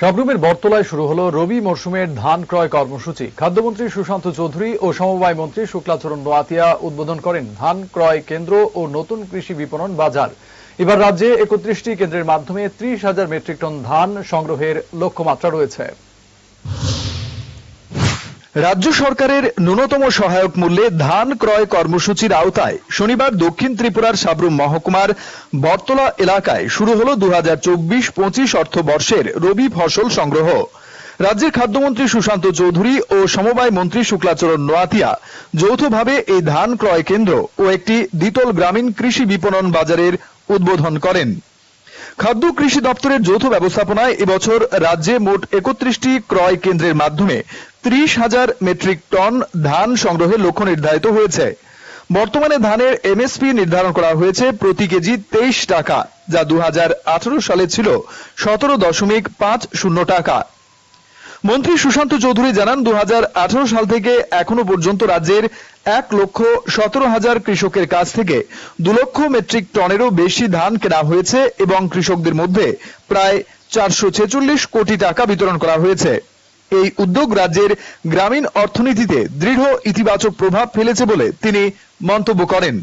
সাবরুমের বর্তলায় শুরু হলো রবি মরশুমের ধান ক্রয় কর্মসূচি। খাদ্যমন্ত্রী সুশান্ত চৌধুরী ও সমবায় মন্ত্রী শুক্লাচরণ নোয়াতিয়া উদ্বোধন করেন ধান ক্রয় কেন্দ্র ও নতুন কৃষি বিপণন বাজার। এবার রাজ্যে একত্রিশটি কেন্দ্রের মাধ্যমে ত্রিশ হাজার মেট্রিক টন ধান সংগ্রহের লক্ষ্যমাত্রা রয়েছে। রাজ্য সরকারের ন্যূনতম সহায়ক মূল্যে ধান ক্রয় কর্মসূচির আওতায় শনিবার দক্ষিণ ত্রিপুরার সাবরুম মহকুমার বটতলা এলাকায় শুরু হল দু হাজার চব্বিশ পঁচিশ অর্থবর্ষের রবি ফসল সংগ্রহ। রাজ্যের খাদ্যমন্ত্রী সুশান্ত চৌধুরী ও সমবায় মন্ত্রী শুক্লাচরণ নোয়াতিয়া যৌথভাবে এই ধান ক্রয় কেন্দ্র ও একটি দ্বিতল গ্রামীণ কৃষি বিপণন বাজারের উদ্বোধন করেন। খাদ্য কৃষি দপ্তরের যৌথ ব্যবস্থাপনায় এবছর রাজ্যে মোট একত্রিশটি ক্রয় কেন্দ্রের মাধ্যমে ত্রিশ হাজার মেট্রিক টন ধান সংগ্রহের লক্ষ্য নির্ধারিত হয়েছে। বর্তমানে ধানের এমএসপি নির্ধারণ করা হয়েছে প্রতি কেজি তেইশ টাকা, যা দু হাজার আঠারো সালে ছিল সতেরো দশমিক পাঁচ শূন্য টাকা। মন্ত্রী সুশান্ত চৌধুরী জানান দু হাজার আঠারো সাল থেকে এখনও পর্যন্ত রাজ্যের এক লক্ষ সতেরো হাজার কৃষকের কাছ থেকে দু লক্ষ মেট্রিক টনেরও বেশি ধান কেনা হয়েছে এবং কৃষকদের মধ্যে প্রায় চারশো ছেচল্লিশ কোটি টাকা বিতরণ করা হয়েছে। এই উদ্যোগ রাজ্যের গ্রামীণ অর্থনীতিতে দৃঢ় ইতিবাচক প্রভাব ফেলেছে বলে তিনি মন্তব্য করেন।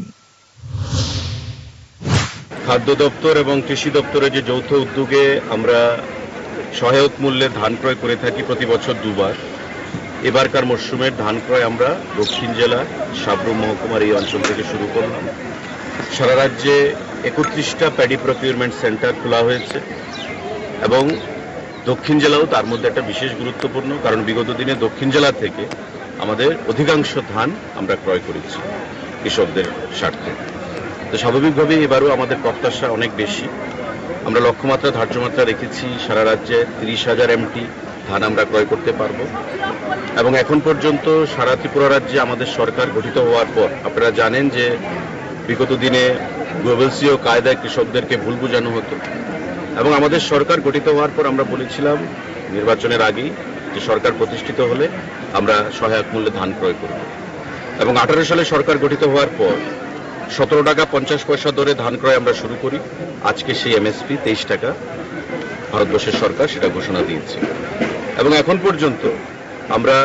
খাদ্য দপ্তর এবং কৃষি দপ্তরের যে যৌথ উদ্যোগে আমরা সহায়ক মূল্যে ধান ক্রয় করে থাকি প্রতি বছর দুবার। এবারকার মরশুমের ধান ক্রয় আমরা দক্ষিণ জেলার সাবরুম মহকুমার এই অঞ্চল থেকে শুরু করলাম। সারা রাজ্যে একত্রিশটা প্যাডি প্রকিউরমেন্ট সেন্টার খোলা হয়েছে এবং দক্ষিণ জেলাও তার মধ্যে একটা বিশেষ গুরুত্বপূর্ণ, কারণ বিগত দিনে দক্ষিণ জেলা থেকে আমাদের অধিকাংশ ধান আমরা ক্রয় করেছি কৃষকদের স্বার্থে। তো স্বাভাবিকভাবেই এবারও আমাদের প্রত্যাশা অনেক বেশি। আমরা লক্ষ্যমাত্রা, ধার্যমাত্রা রেখেছি, সারা রাজ্যে তিরিশ হাজার এমটি ধান আমরা ক্রয় করতে পারব। এবং এখন পর্যন্ত সারা ত্রিপুরা রাজ্যে আমাদের সরকার গঠিত হওয়ার পর আপনারা জানেন যে বিগত দিনে গ্লোবালসিও কায়দায় কৃষকদেরকে ভুল বোঝানো হতো। এবং আমাদের সরকার গঠিত হওয়ার পর আমরা বলেছিলাম নির্বাচনের আগেই যে সরকার প্রতিষ্ঠিত হলে আমরা সহায়ক মূল্যে ধান ক্রয় করব। এবং আঠারো সালে সরকার গঠিত হওয়ার পর সতেরো টাকা পঞ্চাশ পয়সা দরে ধান ক্রয় আমরা শুরু করি। আজকে সেই এমএসপি তেইশ টাকা ভারতবর্ষের সরকার সেটা ঘোষণা দিয়েছে। এবং এখন পর্যন্ত আমরা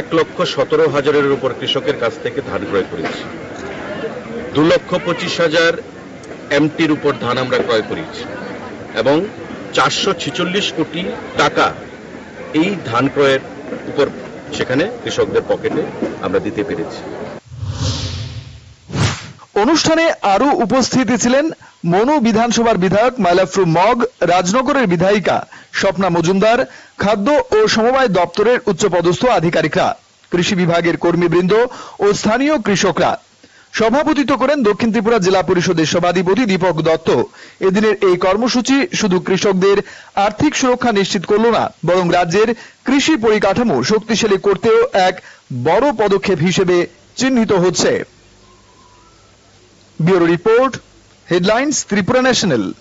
এক লক্ষ সতেরো হাজারের উপর কৃষকের কাছ থেকে ধান ক্রয় করেছি। দু লক্ষ পঁচিশ হাজার এমটির উপর ধান আমরা ক্রয় করেছি। এবং চারশো ছেচল্লিশ কোটি টাকা এই ধান ক্রয়ের উপর সেখানে কৃষকদের পকেটে আমরা দিতে পেরেছি। অনুষ্ঠানে আরও উপস্থিত ছিলেন মনু বিধানসভার বিধায়ক মাইলাফরু মগ, রাজনগরের বিধায়িকা স্বপ্না মজুমদার, খাদ্য ও সমবায় দপ্তরের উচ্চপদস্থ আধিকারিকরা, কৃষি বিভাগের কর্মীবৃন্দ ও স্থানীয় কৃষকরা। সভাপতিত্ব করেন দক্ষিণ ত্রিপুরা জেলা পরিষদের সভাধিপতি দীপক দত্ত। এদিনের এই কর্মসূচি শুধু কৃষকদের আর্থিক সুরক্ষা নিশ্চিত করল না, বরং রাজ্যের কৃষি পরিকাঠামো শক্তিশালী করতেও এক বড় পদক্ষেপ হিসেবে চিহ্নিত হচ্ছে। Bureau Report Headlines Tripura National.